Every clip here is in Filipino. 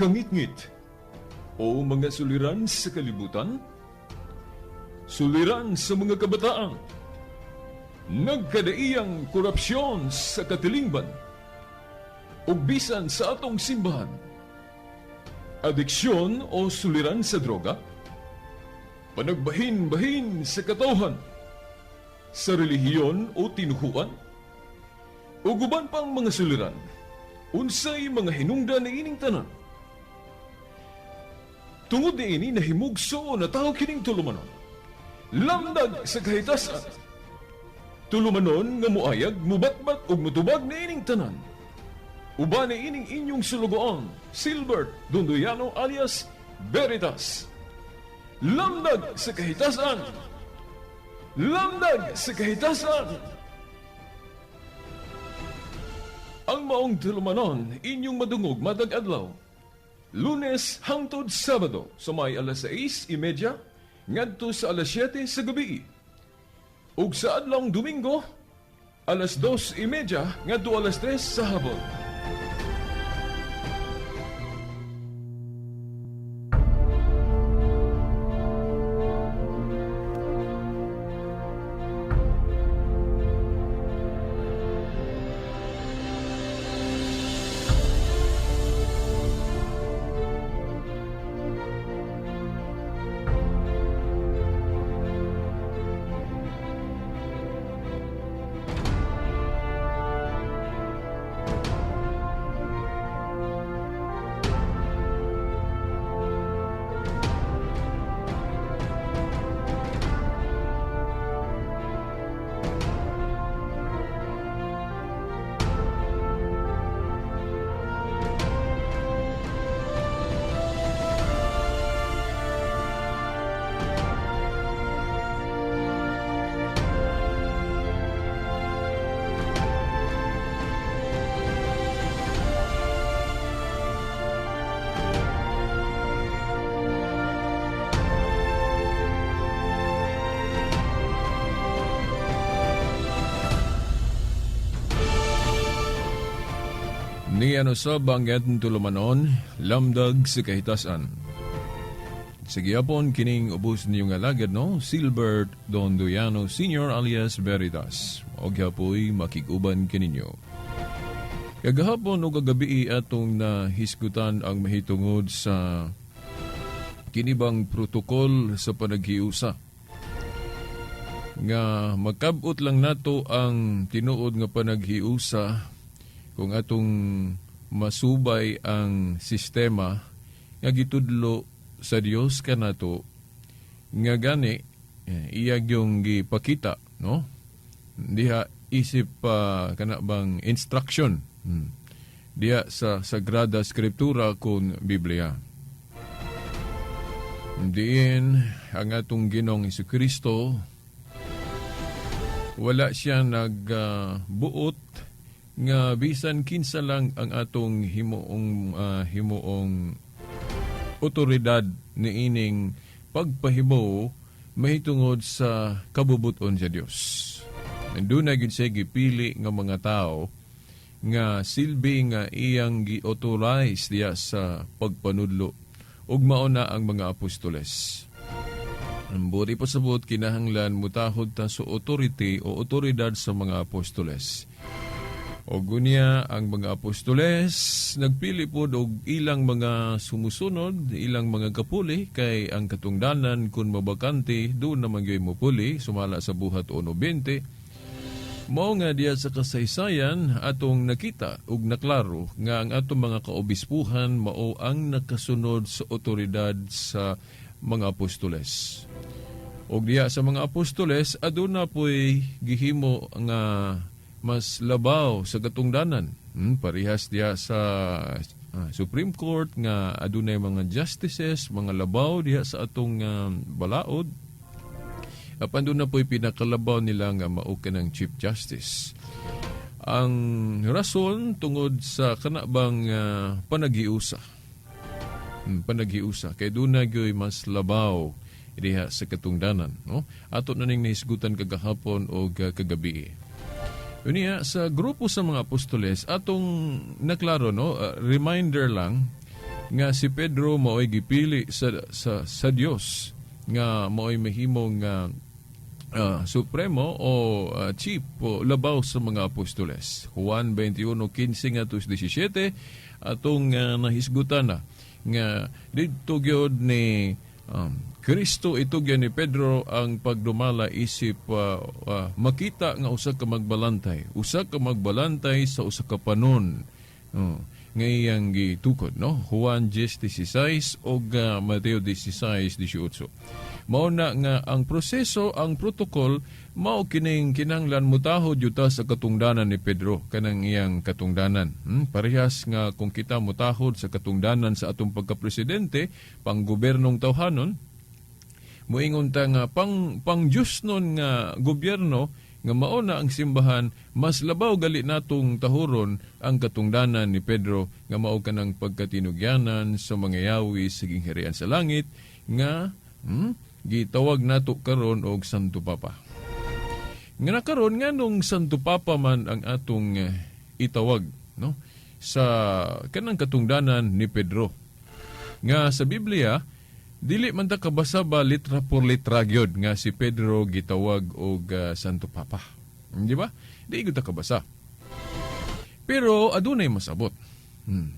kangit-ngit o mga suliran sa kalibutan, suliran sa mga kabataan, nagkadaiyang korupsyon sa katilingban, o bisan sa atong simbahan, adiksyon o suliran sa droga, panagbahin-bahin sa katawhan, sa relihiyon o tinuhuan, o guban pang mga suliran, unsay mga hinungdan ni ining tanan. Tungod ni ini nahimugso na tao kining tulumanon. Lamdag sa kahitasan. Tulumanon nga muayag, mubatbat ug mutubag ni ining tanan. Uba ni ining inyong sulugoon, Silbert Dundoyano alias Veritas. Lamdag sa kahitasan. Lamdag sa kahitasan. Ang maong tulumanon, inyong madungog madag adlaw. Lunes hangtod Sabado sa may alas 6.30 ngadto sa alas 7 sa gabi. Ug sa adlawng Domingo, alas 2.30 ngadto alas 3 sa hapon. Ano sa banggit tulumanon, lamdag sa kahitasan. Sige apon kining ubos niyo nga lagad no, Silbert Don Duyano Sr. alias Veritas. O gapoy makikuban kininyo. Kagahapon o kagabi atong nahisgutan ang mahitungod sa kinibang protokol sa panaghiusa nga magkabot lang nato ang tinuod nga panaghiusa kung atong masubay ang sistema nga gitudlo sa Dios kanato nga gani eh, iyag yung gipakita no diha isip pa kana bang instruction hmm. diha sa sagrada skriptura kun Biblia diin ang atong Ginong Kristo wala siya nagbuot nga bisan kinsa lang ang atong himuong ah, himuong otoridad ni ining pagpahimo mahitungod sa kabubuton sa Dios. Doon na gid siya gipili nga mga tao nga silbi nga iyang gi-authorize diya sa pagpanudlo ug mao na ang mga apostoles. Ang buri pasabot kinahanglan mutahod ta sa authority o otoridad sa mga apostoles. O gunya ang mga apostoles nagpili po og ilang mga sumusunod, ilang mga kapuli kay ang katungdanan kun mabakante doon naman gyud mo puli sumala sa buhat 1.20. Mao nga diya sa kasaysayan atong nakita ug naklaro nga ang atong mga kaobispuhan mao ang nakasunod sa otoridad sa mga apostoles. Og diya sa mga apostoles aduna po'y gihimo nga mas labaw sa katungdanan. Hmm, parihas diya sa ah, Supreme Court nga adunay mga justices, mga labaw diya sa atong ah, balaod. Apan doon na po'y pinakalabaw nila nga mao ng Chief Justice. Ang rason tungod sa kanabang uh, panagiusa. Hmm, panagiusa. Kay doon na mas labaw diha sa katungdanan. No? Ato na ning nahisgutan kagahapon o kagabi. Unya sa grupo sa mga apostoles atong naklaro no uh, reminder lang nga si Pedro mao'y gipili sa sa, sa Dios nga mao'y mahimong ah, ah, supremo o ah, chief o labaw sa mga apostoles. Juan 21:15 nga 17 atong ah, nahisgutan na nga didto ni um, Kristo ito ni Pedro ang pagdumala isip ah, ah, makita nga usa ka magbalantay, usa ka magbalantay sa usa ka panon. Oh, ngayang gitukod no Juan 10:16 o uh, Mateo 16:18 mao na nga ang proseso ang protocol mao kining kinanglan mutahod yuta sa katungdanan ni Pedro kanang iyang katungdanan hmm? parehas nga kung kita mutahod sa katungdanan sa atong pagkapresidente pang gobernong tawhanon moingon ta nga pang pang Diyos nun nga gobyerno nga mao na ang simbahan mas labaw gali natong tahuron ang katungdanan ni Pedro nga mao kanang pagkatinugyanan sa mga yawi sa gingharian sa langit nga hmm, gitawag nato karon og Santo Papa. Nga nakaron nga nung Santo Papa man ang atong eh, itawag no sa kanang katungdanan ni Pedro. Nga sa Biblia Dili man ta kabasa ba litra por litra gyud nga si Pedro gitawag og ah, Santo Papa. Di ba? Di gyud ta kabasa. Pero adunay masabot. Hmm.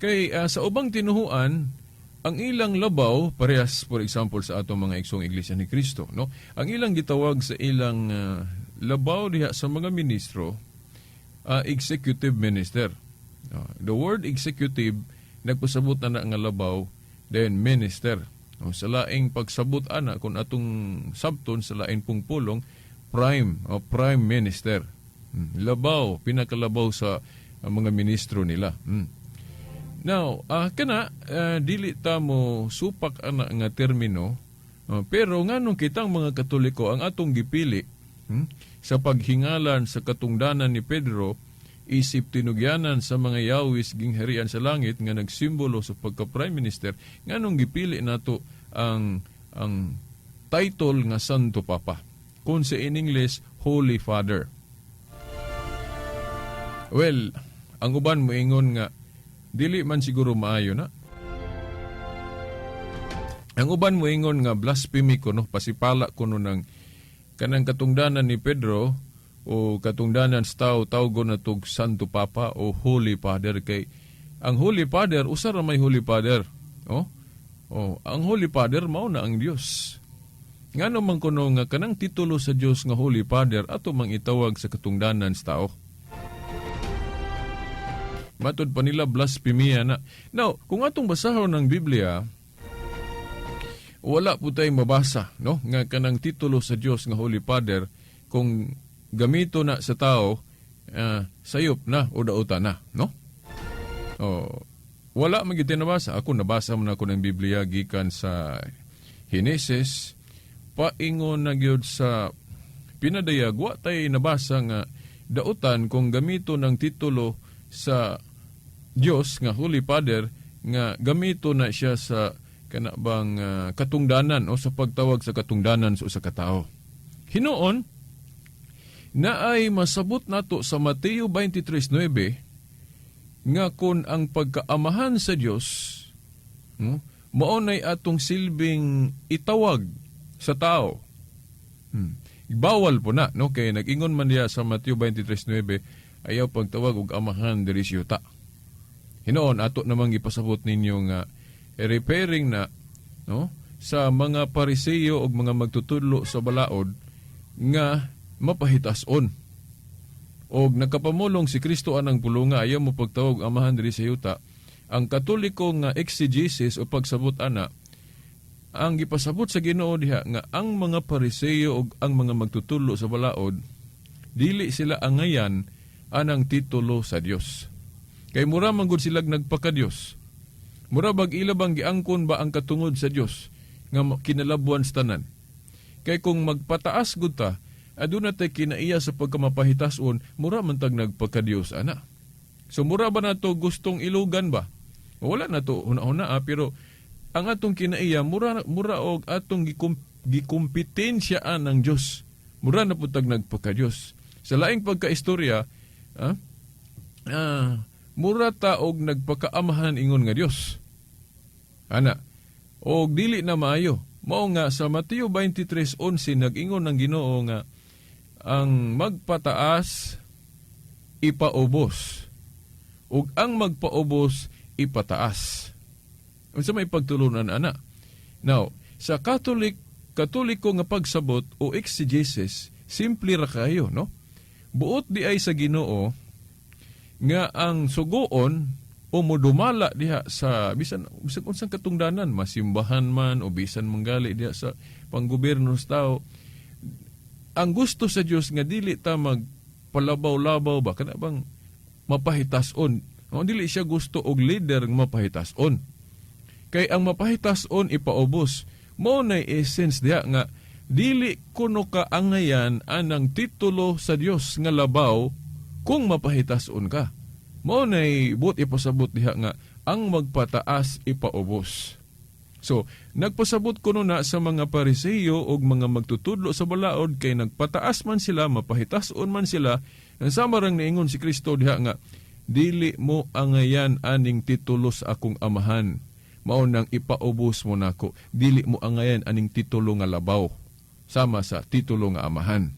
Kay ah, sa ubang tinuhuan, ang ilang labaw parehas for example sa atong mga igsong iglesia ni Kristo, no? Ang ilang gitawag sa ilang ah, labaw diha sa mga ministro ah, executive minister. Ah, the word executive nagpasabot na na nga labaw then minister. O, sa laing pagsabot ana kung atong sabton sa laing pong pulong prime o prime minister. Hmm, Labaw, pinakalabaw sa ah, mga ministro nila. Hmm. Now, ah kana ah, dili ta mo supak ana nga termino ah, pero nganong kitang mga Katoliko ang atong gipili hmm, sa paghingalan sa katungdanan ni Pedro isip tinugyanan sa mga yawis gingharian sa langit nga nagsimbolo sa pagka prime minister nganong gipili nato ang ang title nga Santo Papa kung sa in English Holy Father. Well ang uban mo ingon nga dili man siguro maayo na. Ang uban mo ingon nga blasphemy ko no pasipala ko no ng kanang katungdanan ni Pedro o katungdanan sa tao tawgo na tug Santo Papa o Holy Father. Kay ang Holy Father usa ra may Holy Father? Oh oh ang Holy Father mao na ang Dios ngano man kuno nga kanang titulo sa Dios nga Holy Father ato mang itawag sa katungdanan sa tao. Matod pa nila blasphemia na. Now, kung atong basahon ng Biblia, wala po tayong mabasa, no? Nga kanang titulo sa Dios nga Holy Father kung gamito na sa tao ah, sayop na o dauta na, no? Oh, wala man gyud nabasa. Ako nabasa man ako ng Biblia gikan sa Genesis paingon na gyud sa pinadayag wa tay nabasa nga dautan kung gamito ng titulo sa Dios nga Holy Father nga gamito na siya sa kana bang ah, katungdanan o sa pagtawag sa katungdanan sa usa ka tawo. Hinoon na ay masabot nato sa Mateo 23:9 nga kun ang pagkaamahan sa Dios no, mao nay atong silbing itawag sa tao. Hmm. Bawal po na no kay nag-ingon man diya sa Mateo 23:9 ayaw pagtawag og amahan diri sa yuta. Hinoon ato namang gipasabot ninyo nga repairing na no sa mga pariseyo ug mga magtutudlo sa balaod nga mapahitason. Og nakapamulong si Kristo anang pulunga ayaw mo pagtawag amahan diri sa yuta. Ang katoliko nga exegesis o pagsabot ana ang gipasabot sa Ginoo diha nga ang mga pariseyo ug ang mga magtutudlo sa balaod dili sila angayan anang titulo sa Dios. Kay mura man gud sila nagpaka Dios. Mura bag ilabang giangkon ba ang katungod sa Dios nga kinalabuan sa tanan. Kay kung magpataas gud ta, aduna tay kinaiya sa pagkamapahitason, mura man tag nagpaka Dios ana. So mura ba nato gustong ilugan ba? Wala na to una-una ah, pero ang atong kinaiya mura mura og atong gikum, gikumpetensya ng Dios. Mura na putag nagpaka Dios. Sa laing pagkaistorya, ah, ah, mura ta og nagpakaamahan ingon nga Dios. Ana, o dili na maayo. Mao nga sa Mateo 23.11 nag-ingon ng Ginoo nga ang magpataas ipaubos ug ang magpaubos ipataas. Unsa may pagtulunan ana? Now, sa Catholic Katoliko nga pagsabot o exegesis, simple ra kayo, no? Buot di ay sa Ginoo nga ang sugoon o modumala diha sa bisan bisan unsang katungdanan masimbahan man o bisan manggali diha sa panggobyerno sa tao ang gusto sa Dios nga dili ta magpalabaw-labaw ba? Kana bang mapahitason? O dili siya gusto og leader nga mapahitason. Kay ang mapahitason ipaubos. Mo na essence diha nga dili kuno ka angayan anang titulo sa Dios nga labaw kung mapahitason ka. Mo na but ipasabot diha nga ang magpataas ipaubos So, nagpasabot kuno na sa mga pariseyo o mga magtutudlo sa balaod kay nagpataas man sila, mapahitason man sila, ang samarang niingon si Kristo diha nga, dili mo angayan aning titulo akong amahan. Mao nang ipaubos mo nako. Dili mo angayan aning titulo nga labaw sama sa titulo nga amahan.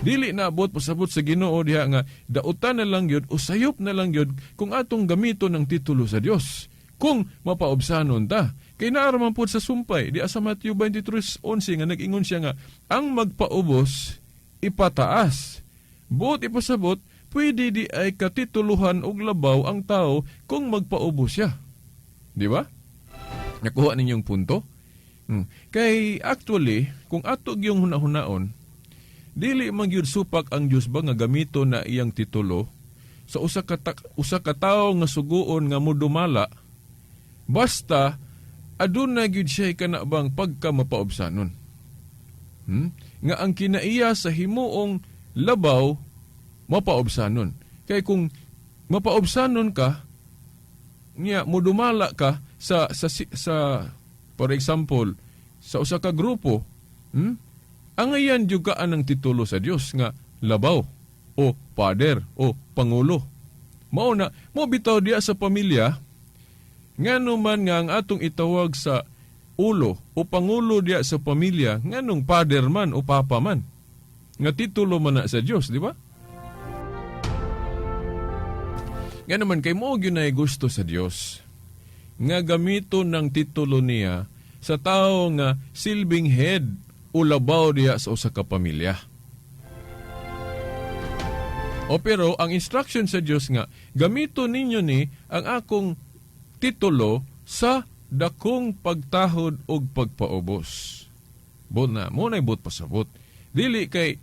Dili na abot pasabot sa Ginoo diha nga dautan na lang yun o sayop na lang yun kung atong gamito ng titulo sa Dios kung mapaobsanon ta. Kay naaraman po sa sumpay, di sa Matthew 23.11 nga nag-ingon siya nga, ang magpaubos, ipataas. Buot ipasabot, pwede di ay katituluhan og labaw ang tao kung magpaubos siya. Di ba? Nakuha ninyong punto? Hmm. Kay actually, kung ato yung hunahunaon, dili man gyud supak ang Dios ba nga gamito na iyang titulo sa usa ka usa ka tawo nga suguon nga modumala Basta, aduna gyud siya kanabang pagka mapaobsanon. Hmm? Nga ang kinaiya sa himuong labaw, mapaobsanon. Kaya kung mapaobsanon ka, niya mudumala ka sa sa sa for example sa usa ka grupo hmm? ang ayan juga anang titulo sa Dios nga labaw o pader o pangulo mao na mo bitaw diya sa pamilya ngano man nga ang atong itawag sa ulo o pangulo diya sa pamilya nganong pader man o papa man? Nga titulo man na sa Dios di ba? Nga naman kay mo na gusto sa Dios nga gamito ng titulo niya sa tao nga silbing head o labaw diya sa usa ka pamilya. O pero ang instruction sa Dios nga gamito ninyo ni ang akong titulo sa dakong pagtahod og pagpaubos. Bot na, mo na bot pasabot. Dili kay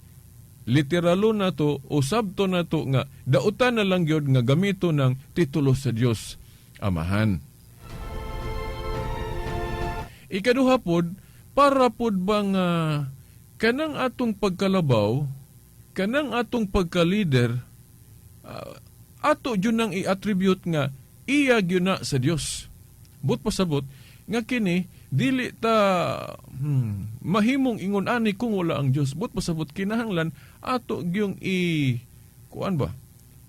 literalo na to o sabto na to nga dautan na lang gyud nga gamito ng titulo sa Dios Amahan. Ikaduha pod para pod bang uh, kanang atong pagkalabaw, kanang atong pagka-leader, uh, ato yun nang i-attribute nga iya gyud na sa Dios. But pasabot nga kini dili ta hmm, mahimong ingon ani kung wala ang Dios. But pasabot kinahanglan ato gyung i kuan ba?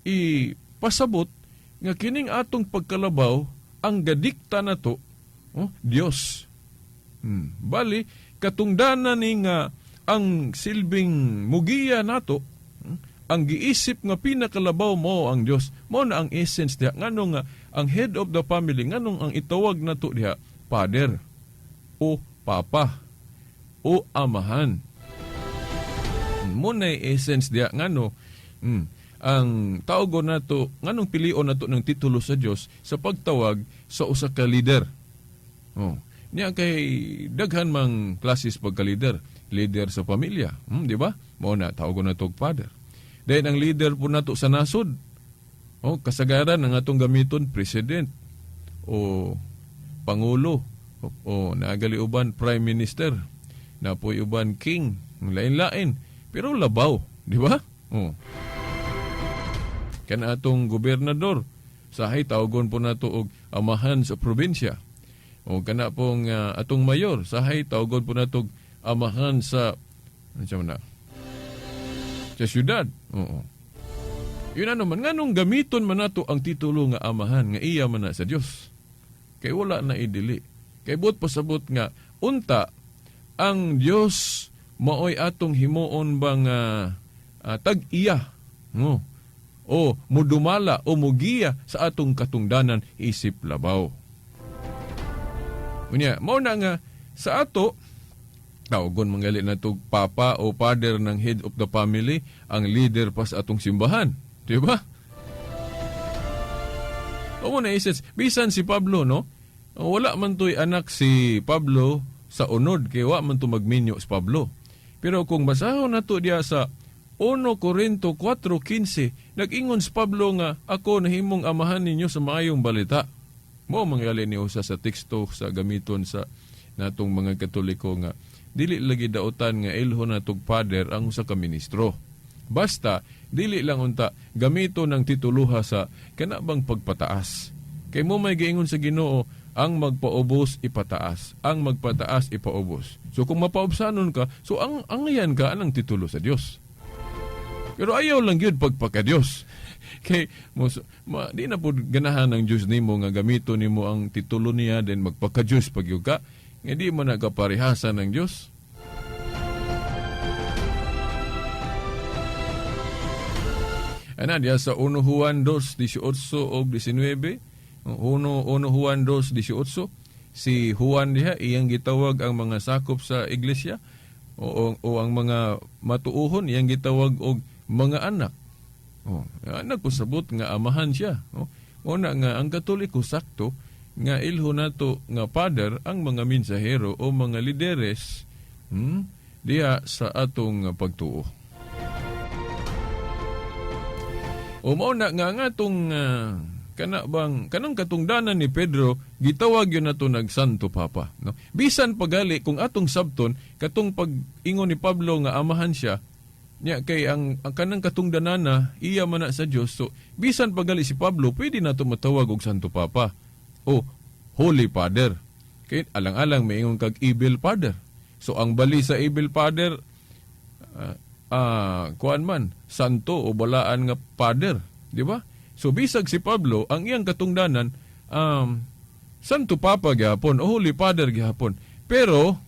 I pasabot nga kining atong pagkalabaw ang gadikta nato oh, Dios. Hmm. Bali katungdanan ni nga ang silbing mugiya nato ang giisip nga pinakalabaw mo ang Dios mo na ang essence diha. Ngano nga ang head of the family nganong ang itawag nato diha father o papa o amahan. Mo na essence diha. Ngano hmm, ang tawgon nato nganong pilion nato ng titulo sa Dios sa pagtawag sa usa ka leader. Oh niya kay daghan mang klases pagka leader leader sa pamilya. Hmm, di ba? Mo na tawgon nato og father then ang leader po nato sa nasod. Oh kasagaran ang atong gamiton president o pangulo o, o nagali uban prime minister. Na po uban king lain-lain. Pero labaw di ba? Oh. Kan atong gobernador sahay tawgon po nato og amahan sa probinsya. O kana pong uh, atong mayor sahay tawgon po nato amahan sa ano na sa syudad oo yun ano man nganong gamiton man nato ang titulo nga amahan nga iya man na sa Dios Kay wala na idili. Kay but pasabot nga unta ang Dios maoy atong himuon bang ah, ah, tag-iya no o mudumala o mugiya sa atong katungdanan isip labaw. Unya, mao na nga sa ato Tawgon mangali na tog papa o father ng head of the family ang leader pa sa atong simbahan. Di ba? O mo na isets, bisan si Pablo, no? Wala man to'y anak si Pablo sa unod, kay wa man to magminyo si Pablo. Pero kung basahon na to diya sa 1 Corinto 4.15, nag-ingon si Pablo nga, ako nahimong amahan ninyo sa maayong balita. Mo mangyali ni usa sa teksto sa gamiton sa natong mga katoliko nga dili lagi dautan nga ilho na tog pader ang usa ka ministro. Basta dili lang unta gamito ng tituluha sa kanabang pagpataas. Kay mo may giingon sa Ginoo ang magpaubos ipataas, ang magpataas ipaubos. So kung mapaubsanon ka, so ang angayan ka anang titulo sa Dios. Pero ayaw lang yun pagpaka Diyos. Kay mo ma, di na po ganahan ng Diyos nimo nga gamito nimo ang titulo niya then magpaka Diyos pag ka. Nga di mo nagaparihasan ng Diyos. Ana diya sa 1 Juan 2:18 o 19. 1 1 Juan 2:18 si Juan diha iyang gitawag ang mga sakop sa iglesia o, o, o ang mga matuuhon iyang gitawag og mga anak. Oh, anak ko sabot nga amahan siya. Oh. Una nga ang Katoliko sakto nga ilho nato nga father ang mga minsahero o mga lideres hmm, diha sa atong pagtuo. O mao na nga nga tong ah, kana kanang katungdanan ni Pedro gitawag yun nato nag Santo Papa no? Bisan pagali kung atong sabton katong pag-ingon ni Pablo nga amahan siya nya kay ang, ang kanang katungdanan na iya man na sa Dios so bisan pagali si Pablo pwede nato matawag og Santo Papa o Holy Father kay alang-alang maingon kag Evil Father so ang bali sa Evil Father ah, ah, kuan man, santo o balaan nga father, di ba? So bisag si Pablo, ang iyang katungdanan, um, santo papa gihapon o holy father gihapon. Pero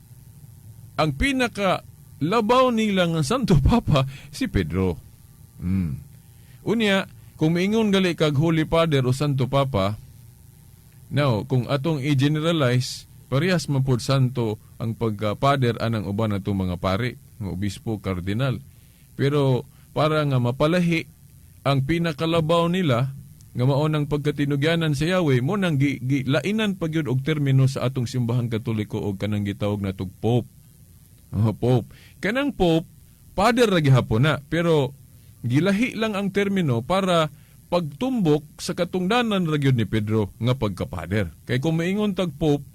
ang pinaka labaw nila nga santo papa si Pedro. Mm. Unya, kung maingon gali kag holy father o santo papa, now kung atong i-generalize, parehas man pod santo ang pagka-father anang uban natong mga pari, nga obispo, kardinal. Pero para nga mapalahi ang pinakalabaw nila nga mao nang pagkatinugyanan sa Yahweh mo nang gi, gi, lainan pagyud og termino sa atong simbahang katoliko og kanang gitawag natog pope. Oh, pope. Kanang pope father ra gihapon na pero gilahi lang ang termino para pagtumbok sa katungdanan ra gyud ni Pedro nga pagkapader. Kay kung maingon tag pope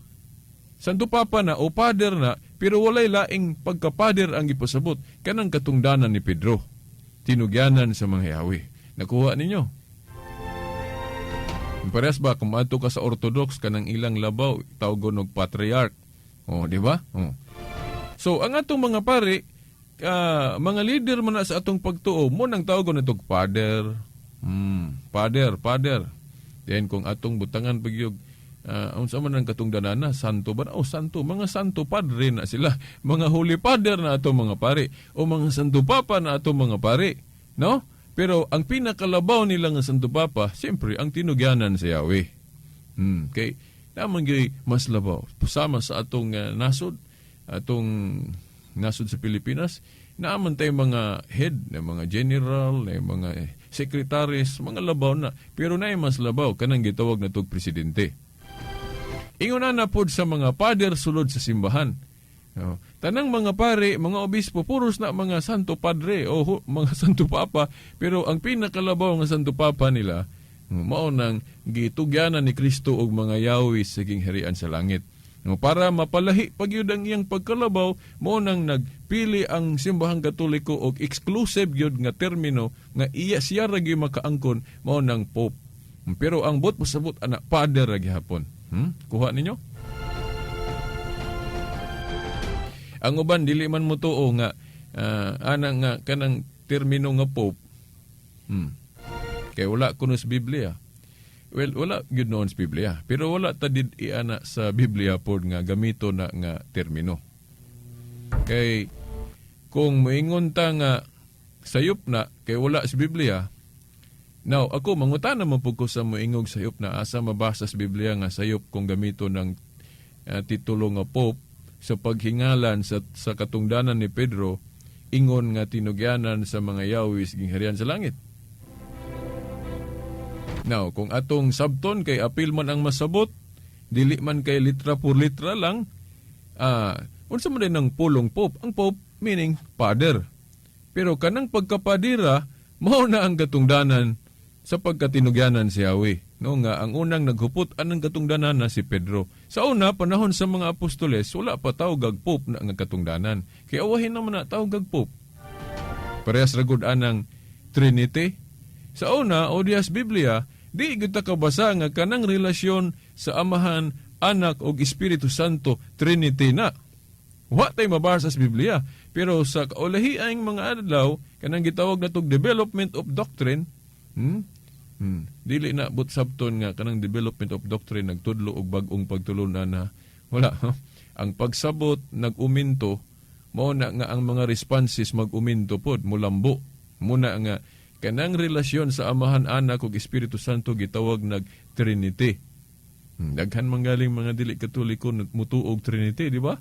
Santo Papa na o pader na, pero walay laing pagkapader ang ipasabot kanang katungdanan ni Pedro. Tinugyanan sa mga Yahweh. Nakuha ninyo? Parehas ba, kung ato ka sa Orthodox, kanang ilang labaw, tawgon og patriarch. O, di ba? O. So, ang atong mga pare, ah, mga leader man sa atong pagtuo, mo nang tawgon itong father. Hmm, father, father. Then, kung atong butangan pagyog, Uh, unsa man ang katungdanan na santo ba o santo mga santo padre na sila. Mga holy father na ato mga pare o mga santo papa na ato mga pare no? Pero ang pinakalabaw nila nga santo papa siyempre ang tinugyanan sa Yahweh. Hmm kay naman gyud mas labaw. Sama sa atong uh, nasod atong nasod sa Pilipinas naaman tay mga head na mga general na mga secretaries mga labaw na pero naay mas labaw kanang gitawag na tog presidente Ingon na pod sa mga pader sulod sa simbahan. No. Tanang mga pare, mga obispo, puros na mga santo padre o mga santo papa, pero ang pinakalabaw nga santo papa nila, mao nang gitugyanan ni Kristo og mga yawi sa harian sa langit. No, para mapalahi pagyud ang iyang pagkalabaw, mo nang nagpili ang simbahang katoliko og exclusive gyud nga termino nga iya siya ra gyud makaangkon mao nang pope. Pero ang bot pasabot ana father ra gihapon. Hmm? Kuha ninyo? Ang uban dili man mo tuo nga ah, ana nga kanang termino nga pope. Hmm. Kay wala kuno sa Biblia. Well, wala gyud noon sa Biblia. Pero wala ta did iana sa Biblia pod nga gamito na nga termino. Kay kung moingon ta nga sayop na kay wala sa Biblia, Now, ako, mangutan naman po sa moingog sayop na asa mabasa sa Biblia nga sayop kung gamito ng ah, titulo nga Pope sa paghingalan sa, sa katungdanan ni Pedro, ingon nga tinugyanan sa mga yawis gingharian sa langit. Now, kung atong sabton kay apil man ang masabot, dili man kay litra por litra lang, ah, unsa man din ng pulong Pope? Ang Pope, meaning Father. Pero kanang pagkapadira, mao na ang katungdanan sa pagkatinugyanan si Yahweh. No nga ang unang naghupot anang katungdanan na si Pedro. Sa una panahon sa mga apostoles wala pa tawag ag pope na nga katungdanan. Kaya awahin naman na tawag ag pope. Parehas ragud anang Trinity. Sa una o dias Biblia di kita kabasa nga kanang relasyon sa Amahan, Anak ug Espiritu Santo Trinity na. Wa tay mabasa sa Biblia. Pero sa kaulahiang mga adlaw, kanang gitawag na tog development of doctrine, hmm? Hmm. Dili na but sabton nga kanang development of doctrine nagtudlo og bag-ong pagtulunan na wala. ang pagsabot nag-uminto mao na nga ang mga responses mag-uminto pod mulambo. Muna nga kanang relasyon sa Amahan, Anak ug Espiritu Santo gitawag nag Trinity. Hmm, Daghan manggaling mga dili katoliko mutuog Trinity, di ba?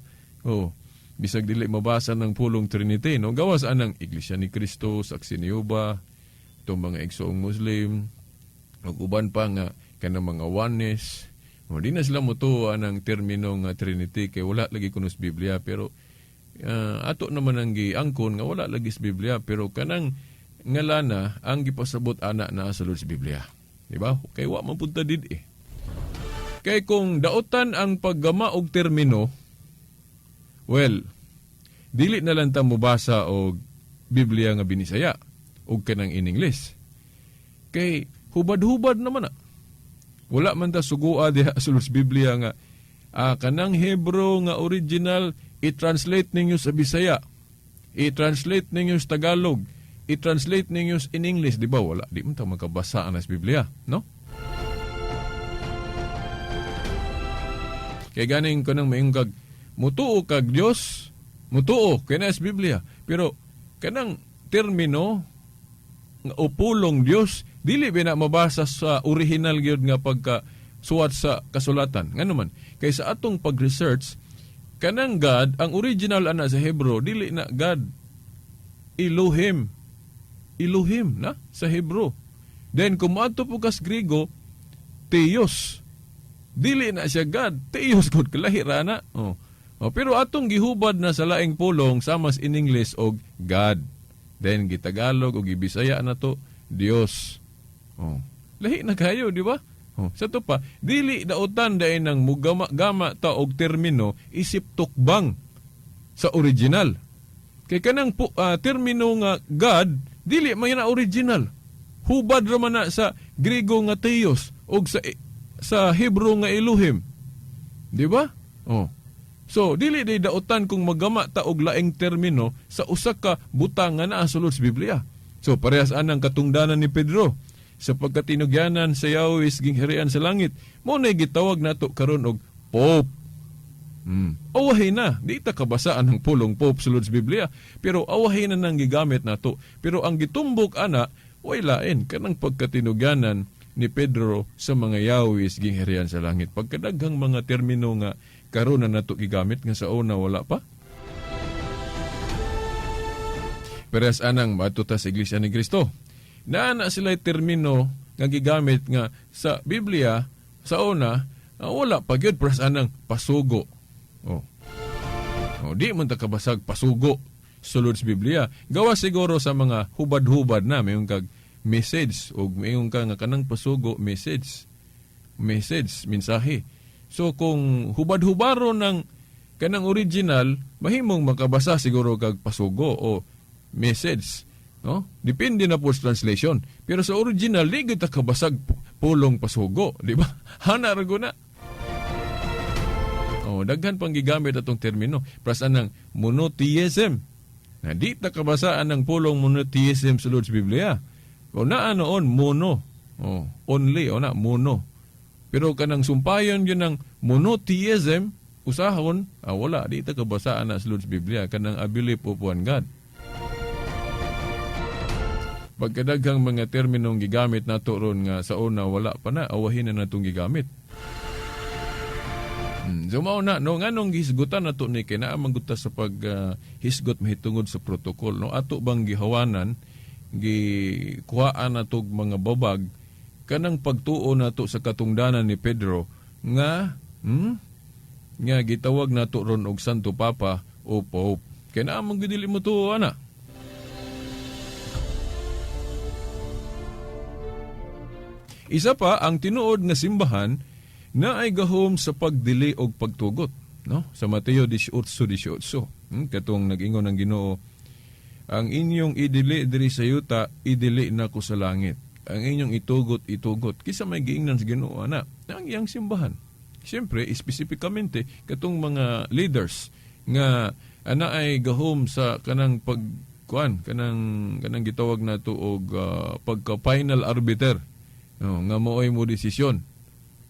Oh, bisag dili mabasa ng pulong Trinity, no? Gawas anang Iglesia ni Cristo, Saksi ni Uba, itong mga igsoong Muslim, ug uban pa nga kanang mga oneness. O, di na sila mutuwa ng termino nga Trinity kay wala lagi kuno sa Biblia pero ah, ato naman ang giangkon nga wala lagi sa Biblia pero kanang ngalana ang gipasabot ana na sa Lord sa Biblia. Di ba? Kay wa man punta did eh. Kay kung daotan ang paggama og termino, well, dili na lang ta mobasa og Biblia nga binisaya og kanang in English. Kay hubad-hubad naman na. Wala man ta sugua diha sa Lord's Biblia nga ah, kanang Hebrew nga original i-translate ninyo sa Bisaya. I-translate ninyo sa Tagalog. I-translate ninyo in English, di ba? Wala, di man ta makabasa na sa Biblia, no? Kaya ganing ko nang mayong kag mutuo kag Dios, mutuo kay na sa Biblia. Pero kanang termino nga upulong Dios dili ba mabasa sa original gyud nga pagka suwat sa kasulatan. Ngano man kay sa atong pag-research kanang God ang original ana sa Hebrew dili na God Elohim. Elohim na sa Hebrew. Then kung maadto po kas Griego Theos. Dili na siya God. Theos gud kalahira na. Oh. Oh, pero atong gihubad na sa laing pulong samas in English og God. Then gitagalog og gibisaya na to Dios. Oh. Lahi na kayo, di ba? Oh. Sa to pa, dili dautan dai nang mugama-gama ta og termino isip tukbang sa original. Kay kanang pu, ah, termino nga God, dili man na original. Hubad ra man na sa Griego nga Theos og sa sa Hebrew nga Elohim. Di ba? Oh. So, dili di dautan kung magama ta og laing termino sa usa ka butang nga naa sulod sa Biblia. So, parehas anang katungdanan ni Pedro sa pagkatinugyanan sa Yahweh gingharian sa langit. Mo na gitawag nato karon og Pope. Hmm. Awahay na. Di ta kabasaan ng pulong Pope sulod sa Biblia. Pero awahay na nang gigamit nato. Pero ang gitumbok ana, way lain kanang pagkatinugyanan ni Pedro sa mga Yahweh gingharian sa langit. Pagkadaghang mga termino nga karon na nato gigamit nga sa una wala pa. Peres anang matuta sa Iglesia ni Kristo. Naana sila termino nga gigamit nga sa Biblia sa una ah, wala pa gyud peres anang pasugo. Oh. Oh, di man ta kabasag pasugo sulod sa Biblia. Gawa siguro sa mga hubad-hubad na mayong kag message o mayong ka nga kanang pasugo message. Message, mensahe. So kung hubad-hubaro ng kanang original, mahimong makabasa siguro kag pasugo o message. No? Depende na po sa translation. Pero sa original, di kita kabasag pu- pulong pasugo. Di ba? Hana rago na. Oh, daghan pang gigamit atong termino. Prasan ng monotheism. Na di ta kabasaan ng pulong monotheism sa Lord's Biblia. O naa noon, mono. Oh, only o na mono. Pero kanang sumpayon yun ng monotheism usahon ah, wala di ta kabasaan na sa Biblia kanang I believe one God. Pagkadaghang mga terminong gigamit nato ron nga sa una wala pa na awahin na natong gigamit. Hmm, so mao na no nganong gihisgutan nato ni kay naa mangguta sa pag ah, hisgot mahitungod sa protocol no ato bang gihawanan gi kuhaan natog mga babag kanang pagtuo nato sa katungdanan ni Pedro nga hmm, nga gitawag nato ron og Santo Papa o Pope. Kay naa man gid dili mo tuo ana. Isa pa ang tinuod nga simbahan na ay gahom sa pagdili og pagtugot no? Sa Mateo 18:18 hmm? katong nag-ingon ng Ginoo ang inyong idili diri sa yuta idili na ko sa langit ang inyong itugot itugot. Kisa may giingnan sa Ginoo ana. Ang iyang simbahan. Siyempre, espesipikamente, katong mga leaders nga ana ay gahom sa kanang pag kuan kanang kanang gitawag nato og ah, pagka final arbiter. No, nga moay mo desisyon.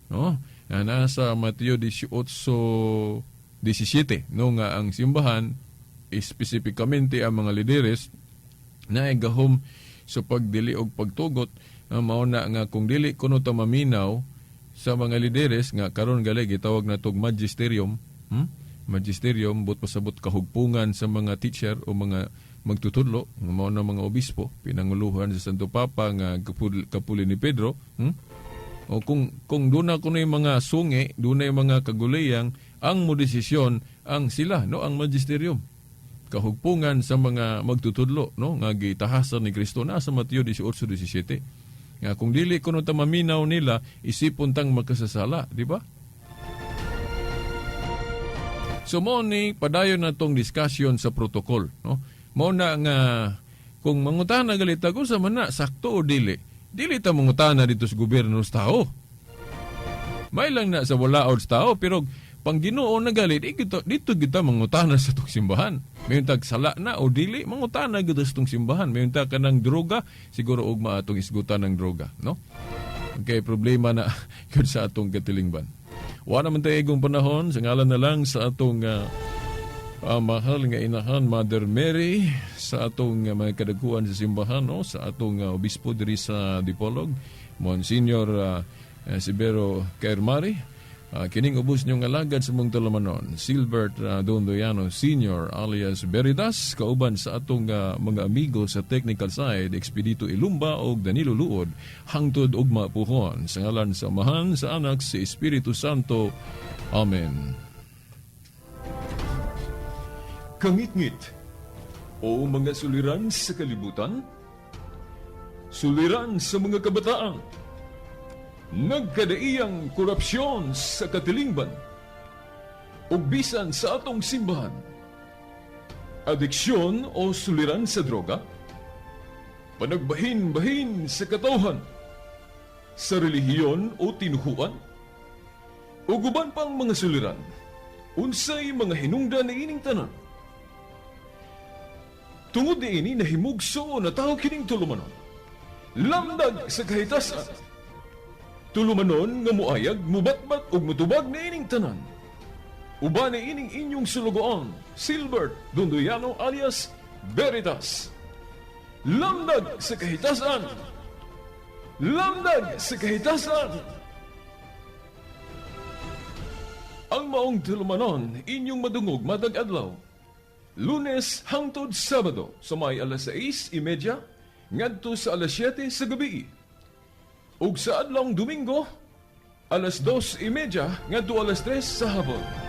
No? Na nasa Mateo 18:17 no nga ang simbahan espesipikamente ang mga lideres na ay gahom sa pagdili og pagtugot ang mao na nga kung dili kuno ta maminaw sa mga lideres nga karon gali gitawag na tog magisterium hmm? magisterium but pasabot kahugpungan sa mga teacher o mga magtutudlo nga mao na mga obispo pinanguluhan sa Santo Papa nga kapuli, kapuli ni Pedro hmm? o kung kung doon na kuno yung mga sungi doon na yung mga kaguliyang ang mo ang sila no ang magisterium kahugpungan sa mga magtutudlo no? Nga gitahasan ni Kristo. Na sa Mateo 18:17 nga kung dili kuno ta maminaw nila isipon tang magkasasala di ba? So mo ni padayon na tong discussion sa protocol no? Mo na nga kung mangutana galita ko sa mana sakto o dili dili ta mangutana dito sa gobyerno sa tao. May lang na sa wala od sa tao pero pang Ginoo na galit dito dito kita mangutana sa tong simbahan mayon tag sala na o dili mangutana gid sa tong simbahan mayon ta kanang droga siguro og maatong isgutan ng droga no Okay, problema na yun sa atong katilingban. Wala naman tayo igong panahon, sa ngalan na lang sa atong ah, ah, mahal nga inahan, Mother Mary, sa atong ah, mga kadaguan sa simbahan, no? sa atong ah, obispo diri sa Dipolog, Monsignor uh, Sibero Kairmari, Ah, kining ubos niyong alagad sa mong talamanon, Silbert uh, Dondoyano Sr. alias Beridas, kauban sa atong ah, mga amigo sa technical side, Expedito Ilumba o Danilo Luod, hangtod og mapuhon, sa ngalan sa Amahan, sa Anak, sa Espiritu Santo. Amen. Kangit-ngit o mga suliran sa kalibutan, suliran sa mga kabataan, nagkadaiyang korupsyon sa katilingban, ug sa atong simbahan, adiksyon o suliran sa droga, panagbahin-bahin sa katawhan, sa relihiyon o tinuhuan, ug uban pang mga suliran, unsay mga hinungdan ni ining tanan. Tungod ni ini nahimugso o nataw kining tulumanon, lamdag sa kahitasan, tulumanon nga muayag, mubatbat ug mutubag na ining tanan. Uba na ining inyong sulugoon, Silbert Dundoyano alias Veritas. Lamdag sa kahitasan! Lamdag sa kahitasan! Ang maong tulumanon, inyong madungog matag adlaw. Lunes hangtod Sabado sa may alas 6.30 ngadto sa alas 7 sa gabi. Ug sa adlong Domingo, alas 2.30 ngadto alas 3 sa hapon.